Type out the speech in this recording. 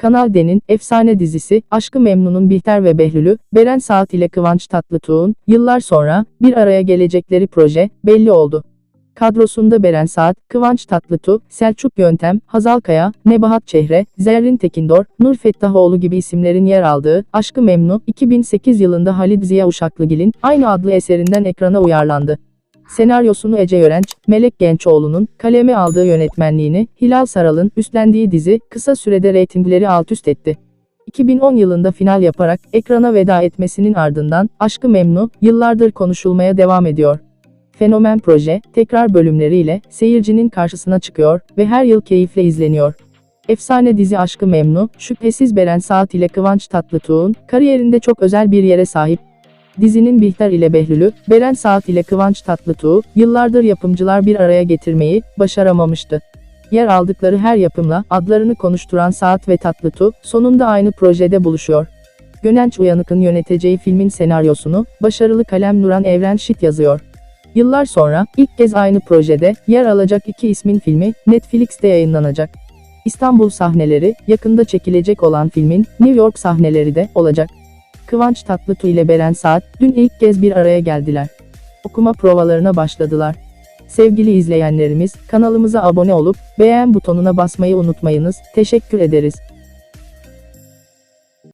Kanal D'nin efsane dizisi Aşkı Memnun'un Bihter ve Behlül'ü, Beren Saat ile Kıvanç Tatlıtuğ'un yıllar sonra bir araya gelecekleri proje belli oldu. Kadrosunda Beren Saat, Kıvanç Tatlıtuğ, Selçuk Yöntem, Hazal Kaya, Nebahat Çehre, Zerrin Tekindor, Nur Fettahoğlu gibi isimlerin yer aldığı Aşkı Memnu, 2008 yılında Halid Ziya Uşaklıgil'in aynı adlı eserinden ekrana uyarlandı. Senaryosunu Ece Yörenç, Melek Gençoğlu'nun kaleme aldığı yönetmenliğini Hilal Saral'ın üstlendiği dizi kısa sürede reytingleri alt üst etti. 2010 yılında final yaparak ekrana veda etmesinin ardından Aşkı Memnu yıllardır konuşulmaya devam ediyor. Fenomen proje, tekrar bölümleriyle seyircinin karşısına çıkıyor ve her yıl keyifle izleniyor. Efsane dizi Aşkı Memnu, şüphesiz Beren Saat ile Kıvanç Tatlıtuğ'un kariyerinde çok özel bir yere sahip. Dizinin Bihter ile Behlül'ü, Beren Saat ile Kıvanç Tatlıtuğ, yıllardır yapımcılar bir araya getirmeyi başaramamıştı. Yer aldıkları her yapımla adlarını konuşturan Saat ve Tatlıtuğ, sonunda aynı projede buluşuyor. Gönenç Uyanık'ın yöneteceği filmin senaryosunu, başarılı kalem Nuran Evren Şit yazıyor. Yıllar sonra, ilk kez aynı projede, yer alacak iki ismin filmi, Netflix'te yayınlanacak. İstanbul sahneleri, yakında çekilecek olan filmin, New York sahneleri de olacak. Kıvanç Tatlıtuğ ile Beren Saat, dün ilk kez bir araya geldiler. Okuma provalarına başladılar. Sevgili izleyenlerimiz, kanalımıza abone olup, beğen butonuna basmayı unutmayınız, teşekkür ederiz.